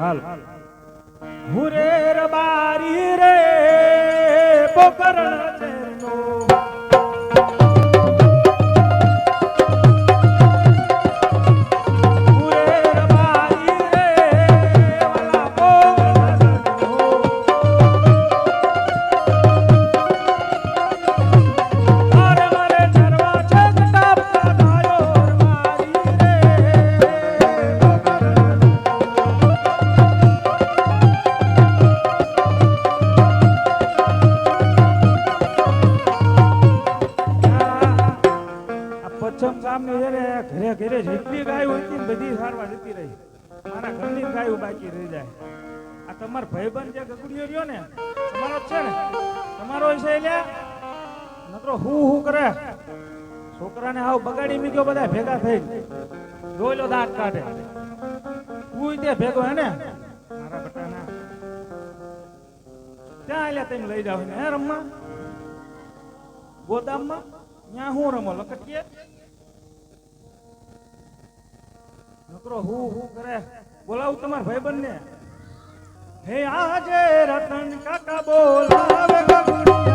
હાલ. હુરે રબારી રે પોકરણ બાકી રહી જાય. આ તમારો ભાઈબંધ જે ગગડીઓ રહ્યો ને, તમારો છે ને? તમારો છે લ્યા? નકરો હું હું કરે? છોકરાને હાવ બગાડી મૂક્યો બધા ભેગા થઈ જોઈ લો દાંત કાઢે. કુઈ તે ભેગો હે ને? મારા બટાના. ત્યાં આલ્યા તેમ લઈ જાવ હે રમવા? ગોદામમાં? ત્યાં હું રમો? લકટીએ નકરો હું હું કરે? બોલાવું તમારા ભાઈબંધ ને હે આજે રતન કાકા બોલાવે ગગડિયા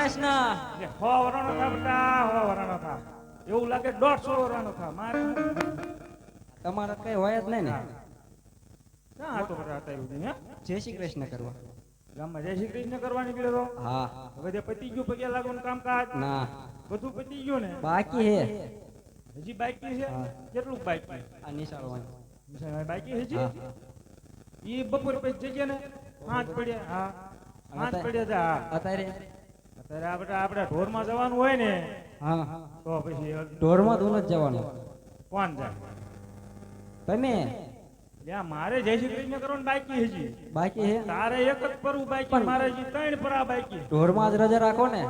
કૃષ્ણ હો વરાનો થા બટા હો વરાનો થા. એવું લાગે દોઢસો વરણો થા. મારે તમારે કઈ હોય જ નહીં ને. ક્યાં હતો બેટા અત્યારે એવું હે? જય શ્રી કૃષ્ણ કરવા. ગામમાં જય શ્રી કૃષ્ણ કરવા નીકળ્યો તો? હા. હવે જે પતી ગયું પગે લાગવાનું કામકાજ? ના. બધું પતી ગયું ને? બાકી હે. હજી બાકી છે? કેટલું બાકી? આ નિશાળવાનું બાકી હજી? એ બપોર પછી જઈએ ને? પાંચ પડ્યા હા. પાંચ પડ્યા હતા અત્યારે અત્યારે આપણે આપણે ઢોરમાં જવાનું હોય ને હા. તો પછી ઢોરમાં તો નથી જવાનું. કોણ જાય? તમે? યા મારે જય શ્રી કૃષ્ણ કરવાનું બાકી હજી બાકી હે? તારે એક જ પરવું બાકી મારે હજી ત્રણ પરા બાકી. ઢોરમાં જ રજા રાખો ને.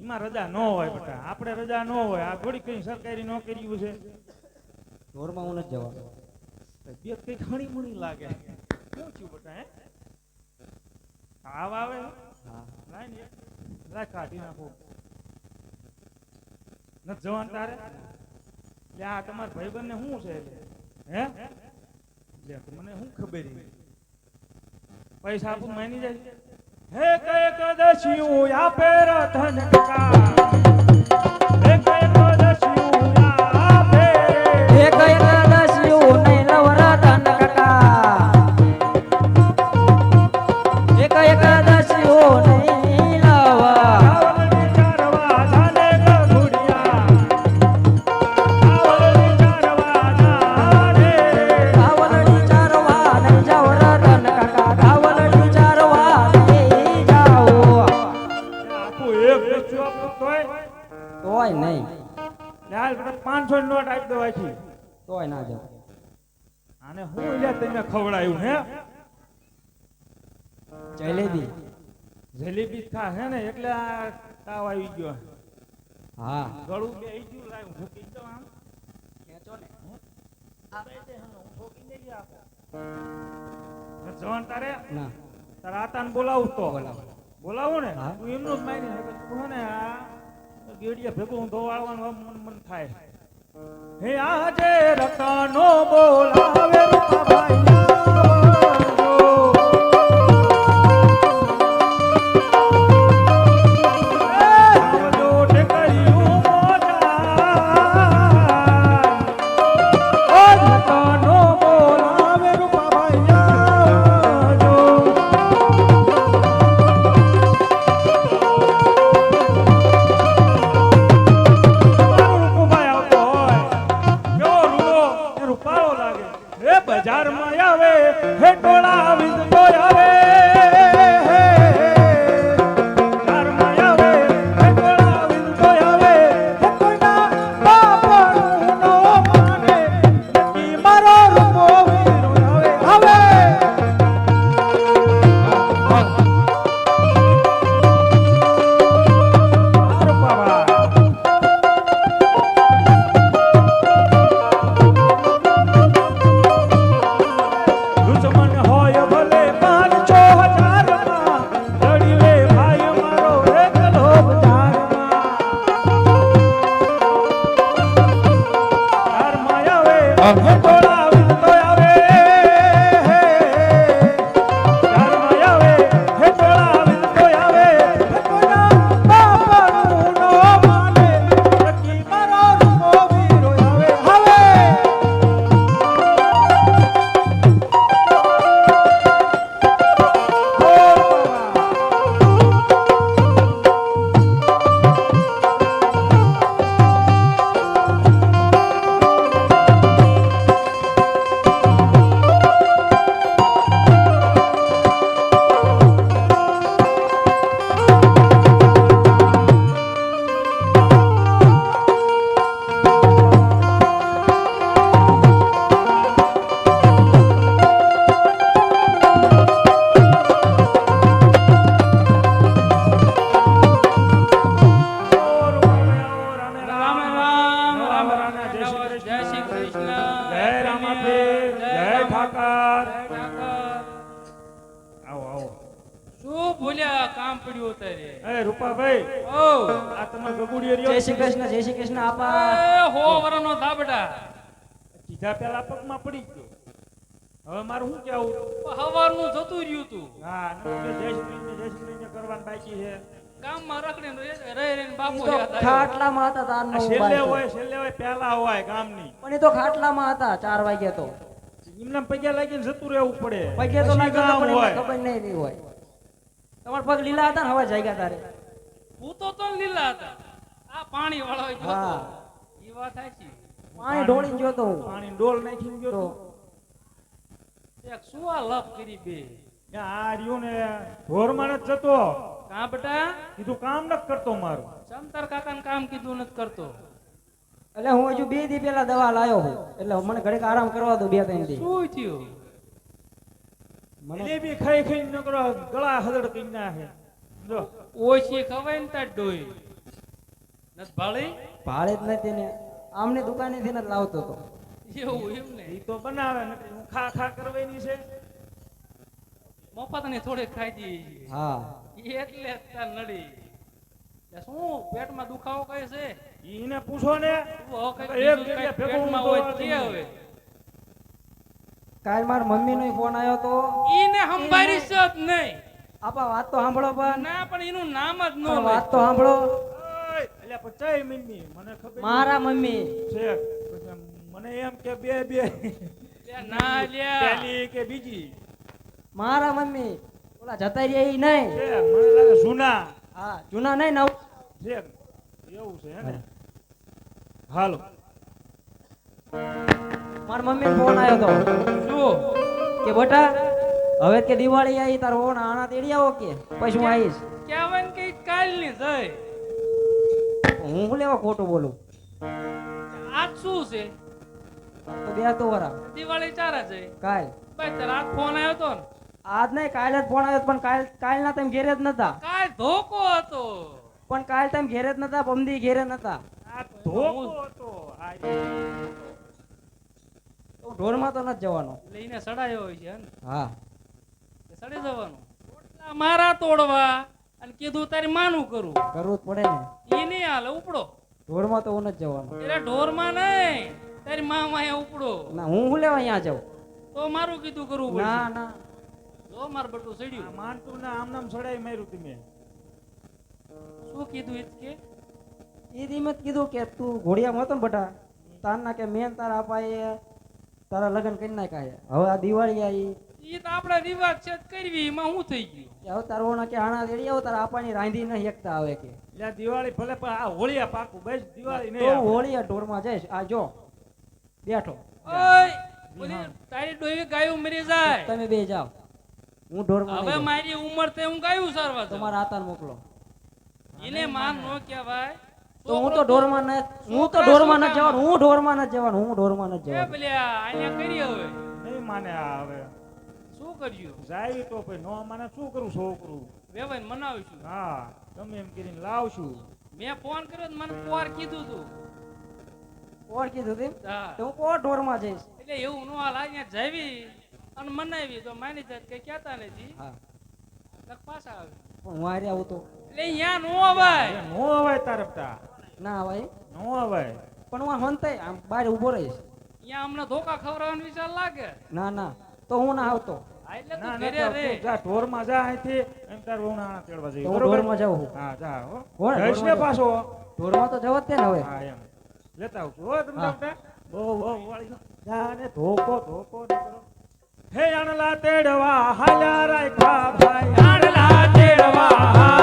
એમાં રજા ન હોય બેટા આપણે રજા ન હોય આ થોડી કઈ સરકારી નોકરી છે. ઢોરમાં હું નથી જવાનું. તબિયત કઈ ઘણી મણી લાગે. શું થયું બેટા હે? તાવ આવે. હા. ને કાઢી નાખો. નથી જવાનું તારે? એટલે આ તમારા ભાઈબંધને શું છે હે? લે મને શું ખબર? પૈસા આપું, માની જાય. હે કઈ કદશિયું આપે રતન કાકા આવી ગયો. હા. ગળું બે આવી ગયું લાય હું દઉં આમ. આ બે છે હમણાં હું ઠોકી નહીં આપો. ને જવાન તારે? ના. તારા આતાને બોલાવું તો. બોલાવું. બોલાવું ને? હા. તું એમનું જ મારી ને તું ને આ ગેડિયા ભેગું હું ધોવાળવાનું મન મન થાય. હે આજે રતનો બોલાવે રૂપાભાઈ તમાર ગગુડીયો જય શ્રી કૃષ્ણ જય શ્રી કૃષ્ણ આપા. એ હો વરનો ધાબડા સીધા પેલા પગમાં પડી ગયો. હવે મારું શું કેવું હવારનું જતું રહ્યું તું. હા જય શ્રી કૃષ્ણ જય શ્રી કૃષ્ણ કરવાનું બાકી છે. ગામમાં રખડીને રહી રહી બાપુ તો યાદ આવ્યો. ખાટલામાં હતા તારનો આ છેલ્લે હોય છેલ્લે હોય પહેલા હોય ગામની. પણ એ તો ખાટલામાં હતા ચાર વાગે તો. એમને પગે લાગીને જતું રહેવું પડે. પગે તો હોય. ખબર નહીં હોય. તમારા પગ લીલા હતા ને હવે જાગ્યા તારે. ભૂતો તો લીલા હતા. આ પાણી વાળો જોતો હા. ઈ વાત સાચી. પાણી જોતો હું. પાણી ડોલ નાખી ગયો તો. એક સુવા લપ કરી બે. આ રહ્યું ને ઢોરમાં જ જતો. કા બેટા? કીધું કામ ન કરતો મારું. ચમતર કાકાને કામ કીધું નથી કરતો. એટલે હું હજુ બે દી પેલા દવા લાયો હું. એટલે મને ઘડીક આરામ કરવા દો બે ત્રણ દી. શું થયું? મને બી ખાઈ ખાઈ નકરો ગળા હદડ કરી નાખે. ઓછી ખવાય ને તાર ડોઈ નથ ભાળી? ભાળે જ નથી ને આમને દુકાને થી લાવતો તો. એવું એમ ને? ઈ તો બનાવે ને હું ખા ખા કરવાની છે. મફત ને થોડી ખાઈ દી. હા. એટલે તાર નડી. શું પેટમાં દુખાવો કઈ છે? ઈને એને પૂછો ને. એક જગ્યા ભેગું હોય કે હવે? કાલ માર મમ્મી નો ફોન આવ્યો તો. ઈને સંભાળી છે નહીં. આપા વાત તો સાંભળો પણ. ના પણ એનું નામ જ ન વાત તો સાંભળો. ઓય, અલ્યા પણ મને ખબર મારા મમ્મી. છે મને એમ કે બે બે. ના લ્યા પહેલી કે બીજી. મારા મમ્મી. ઓલા જતા રહ્યા ઈ નહીં. મને લાગે જૂના. હા જૂના નહીં નવ. છે એવું છે હે ને? હાલો. મારા મમ્મી ફોન આવ્યો તો. શું કે બેટા હવે કે દિવાળી આવી તાર ઓણ આણા તેડી આવો કે? પછી હું આવીશ. કેવન કે કાલની જય હું લેવા ખોટું બોલું? આજ શું છે? તો બે તો વરા. દિવાળી ચારા છે. કાલ. બસ રાત ફોન આવ્યો તો આજ નહીં કાલે જ ફોન આવ્યો પણ કાલ કાલના તમે ઘેરે જ નતા. કાલ ધોકો હતો. પણ કાલ તમે ઘેરે જ નતા પમદી ઘેરે નતા. આ ધોકો હતો આ તો ઢોરમાં તો નથી જવાનો. લઈને સડાયો હોય છે ને. હા. સડી જવાનું. રોટલા મારા તોડવા અને કીધું તારી માનું કરું. કરવું પડે ને. એ નહીં હાલે ઉપડો. ઢોરમાં તો હું જ જવાનું. એટલે ઢોરમાં નહીં તારી મા માયા ઉપડો. ના હું હું લેવા અહીંયા જાઉં? તો મારું કીધું કરવું ના ના. જો માર બટું સડ્યું. માનતું ને આમ નામ સડાઈ માર્યું તમે શું કીધું ઈ કે? એ ધીમે કીધું કે તું ઘોડિયામાં મતો ને બટા તારના કે મેન તારા અપાય તારા લગ્ન કરી નાખ્યા. હવે આ દિવાળી આવી. ઈ તો આપણે રિવાજ છે કરવી એમાં શું થઈ ગયું? હવે તારો ઓણા કે આણા રેડી આવો તારા આપાની રાંધી નહીં એકતા આવે કે. એટલે દિવાળી ભલે પણ આ હોળિયા પાકું બસ દિવાળી નહીં તો હોળી ઢોરમાં જઈશ. આ જો બેઠો. ઓય બોલી તારી ડોઈ ગાયું મરી જાય. તમે બે જાઓ. હું ઢોરમાં હવે મારી ઉંમર તે હું ગાયું સારવા તમારા આતાર મોકલો. એને માન નો કહેવાય. તો હું તો ઢોરમાં ન હું તો ઢોરમાં ન જવાનું હું ઢોરમાં ન જવાનું હું ઢોરમાં નથી એ જવાનું આને કરી હવે. નહીં માને આ હવે. શું કર્યું? જાય તો પછી નો મને શું કરું છોકરું? વેવાઈને મનાવીશું. હા તમે એમ કરીને લાવશું. મેં ફોન કર્યો મને પોર કીધું તું. કોણ કીધું તેમ તો હું કોણ ઢોરમાં જઈશ. એટલે એવું નો હાલ અહીંયા જાવી અને મનાવી. તો માની જાત કઈ કહેતા નથી હા. પાછા આવે. પણ હું હારે આવું તો. એટલે અહીંયા નો અવાય. નો અવાય તારપતા ના ભાઈ નો અવાય. પણ હું હંતાય આમ બહાર ઊભો રહીશ. અહીંયા અમને ધોકા ખવડાવવાનો વિચાર લાગે? ના ના. તો હું ના આવતો. હા, અણલા તેડવા તું ના ભાઈ વહુના તેડવા જઈએ. તો હું બરોબર ઢોરમાં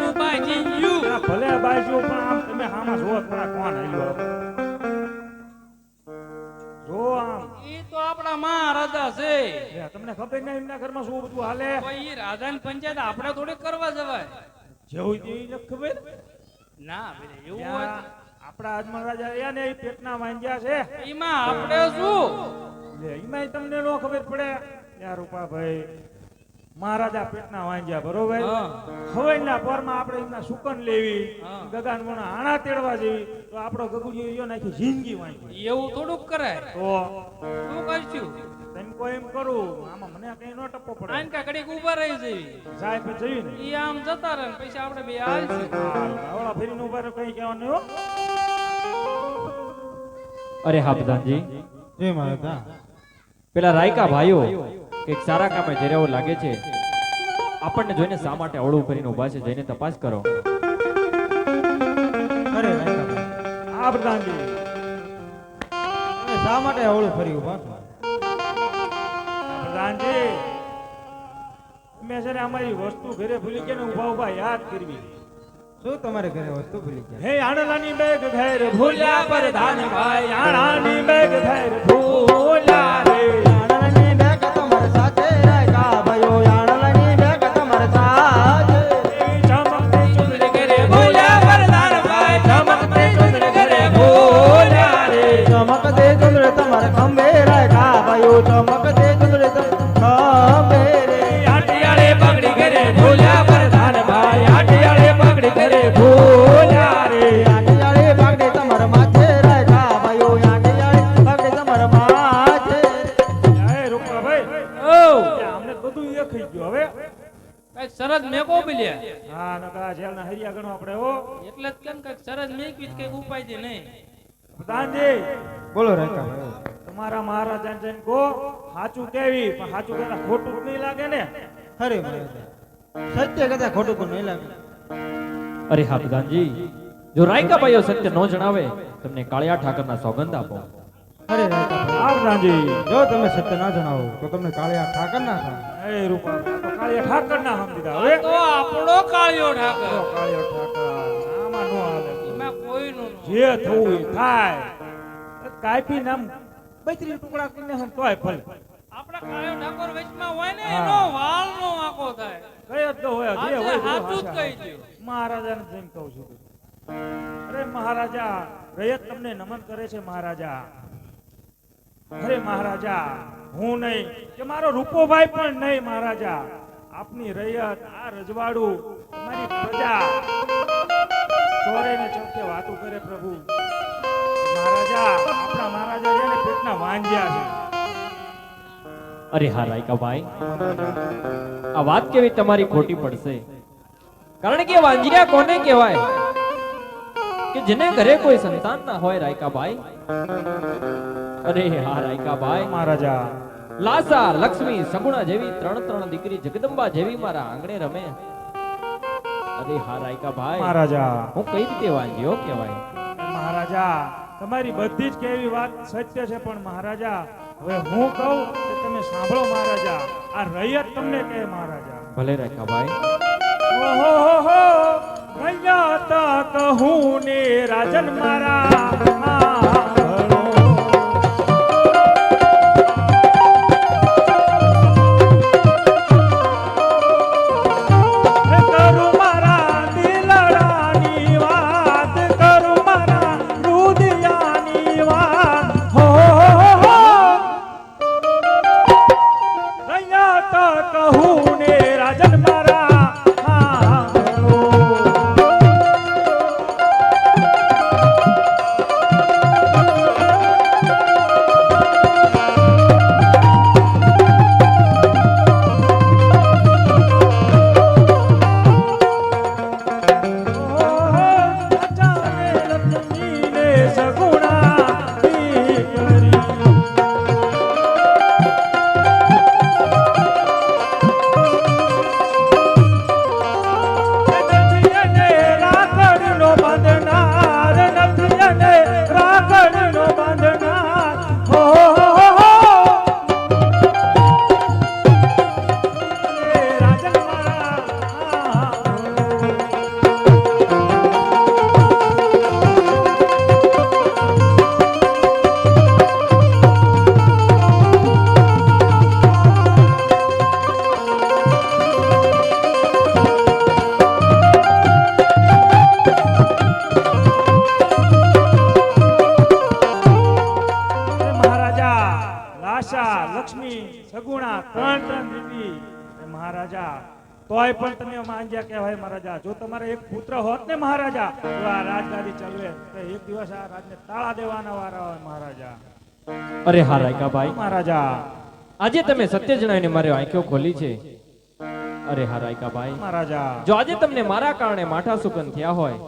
બોલ્યું બાજી ગયું આ ભલે બાજુ પણ આમ તમે આમાં જોવો થોડા કોણ આવ્યો જો આમ. ઈ તો આપણા મહારાજા છે. તમને ખબર નહીં એમના ઘરમાં શું બધું હાલે? ઈ રાજાની પંચાયત આપણે થોડી કરવા જવાય. જેવું તેવી ખબર? ના એવું હોય. આપણા આજમલ રાજા રહ્યા ને એ પેટના વાંજ્યા છે. એમાં આપણે શું? લે એમાંય તમને નો ખબર પડે. યાર રૂપાભાઈ મહારાજા પેટના વાંજ્યા બરોબર? હા. હવઈના પોરમાં આપણે એમના સુકન લેવી. ગગાન મોણા આણા તેડવા જેવી તો આપણો ગગુજી યો નાખી જિંદગી વાંચી. એવું થોડુંક કરે તો શું કરશું? તેમ કોઈ એમ કરું આમાં મને કઈ નો ટપ્પો પડે. આન કા ઘડીક ઊભા રહી જઈ સાહેબ જઈ ને. ઈ આમ જતા રહે પૈસા આપણે બે હાલશું આવડા ફેરીને ઊભા રહો, કઈ કહેવાનું હો. અરે હા પ્રધાનજી. જય મહારાજા પેલા રાયકા ભાઈઓ કંઈક સારા કામે જઈ રહ્યા એવું લાગે છે આપણને જોઈને શા માટે અવળું કરીને ઊભા છે જઈને તપાસ કરો. અરે રાયકાભાઈ, પ્રધાનજી શા માટે અવળું ફરી ઊભા છો? પ્રધાનજી મેં છે ને અમારી વસ્તુ ઘરે ભૂલી ગયા ને ઊભા ઊભા યાદ કરવી. શું તમારે ઘરે વસ્તુ ભૂલી ગયા? હે આણલાની બેગ ઘેર ભૂલ્યા પ્રધાન ભાઈ આણાની બેગ ઘેર ભૂલ્યા હરિયા ગણો આપણે હો. એટલે જ કેમ કંઈક સરસ મેકવી જ કંઈક ઉપાય દે નહીં. પ્રધાનજી બોલો રાયકાભાઈઓ. તમારા મહારાજા જઈને કો સાચું કેવી પણ સાચું કહેતા ખોટું જ નહીં લાગે ને. અરે સત્ય કદાચ ખોટું પણ નહીં લાગે. અરે હા પ્રધાનજી જો રાયકા ભાઈઓ સત્ય ન જણાવે તમને કાળિયા ઠાકરના સોગંદ આપો. અરે રાયકાભાઈ હા પ્રધાનજી જો તમે સત્ય ના જણાવો તો તમને કાળિયા ઠાકર ના થાય. એ રૂપા તો કાળિયા ઠાકર ના સમજીતા હવે. તો આપણો કાળિયો ઠાકર. કાળિયો ઠાકર. આમાં નો હાલે. એમાં કોઈ નો જે થવું એ થાય. કાપી નામ બૈત્રી ટુકડા કરીને હમ તોય ભલે. આપણા કાળિયો ઠાકોર વચમાં હોય ને હા. એનો વાલ નો આંકો થાય. કયો તો હોય જે હોય સાચું જ કહી દ્યો. મહારાજાને જેમ કહું છું. અરે મહારાજા રયત તમને નમન કરે છે મહારાજા. અરે મહારાજા, હું નહીં. કે મારો રૂપોભાઈ પણ નહીં, મહારાજા. આપની રૈયત, આ રજવાડું તમારી પ્રજા. ચોરે ને ચોકે વાતો કરે પ્રભુ. મહારાજા, આપણા મહારાજા છે ને પેટના વાંજ્યા છે. અરે હા રાયકા ભાઈ આ વાત કેવી તમારી ખોટી પડશે? કારણ કે વાંજિયા કોને કહેવાય? કે જેને ઘરે કોઈ સંતાન ના હોય રાયકા ભાઈ અરે હા રાયકા ભાઈ. મહારાજા. લાસા લક્ષ્મી સગુણા જેવી ત્રણ ત્રણ દીકરી જગદંબા જેવી મારા આંગણે રમે. અરે હા રાયકા ભાઈ. મહારાજા. હું કઈ રીતે વાંજ્યો કહેવાય? મહારાજા તમારી બધી જ કેવી વાત સત્ય છે પણ મહારાજા હવે હું કહું કે તમે સાંભળો મહારાજા. આ રૈયત તમને કહે મહારાજા. ભલે રાયકા ભાઈ. ઓહો હો હો રૈયત કહું ને રાજન મારા તમારે એક પુત્ર હોત ને મહારાજા તો આ રાજગાદી ચલવે. તો એક દિવસ આ રાજને તાળા દેવાના વારા હોય મહારાજા. અરે હા રાયકાભાઈ. મહારાજા. આજે તમે સત્ય જણાવીને મારે આંખો ખોલી છે. અરે હા રાયકાભાઈ. મહારાજા. જો આજે તમને મારા કારણે માઠા સુકન થયા હોય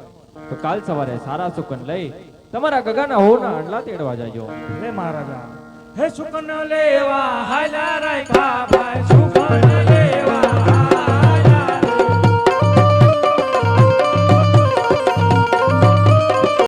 તો કાલ સવારે સારા સુકન લઈ તમારા ગગાના હોના અંડલા તેડવા જાજો. હે મહારાજા. હે સુકન લેવા હાલા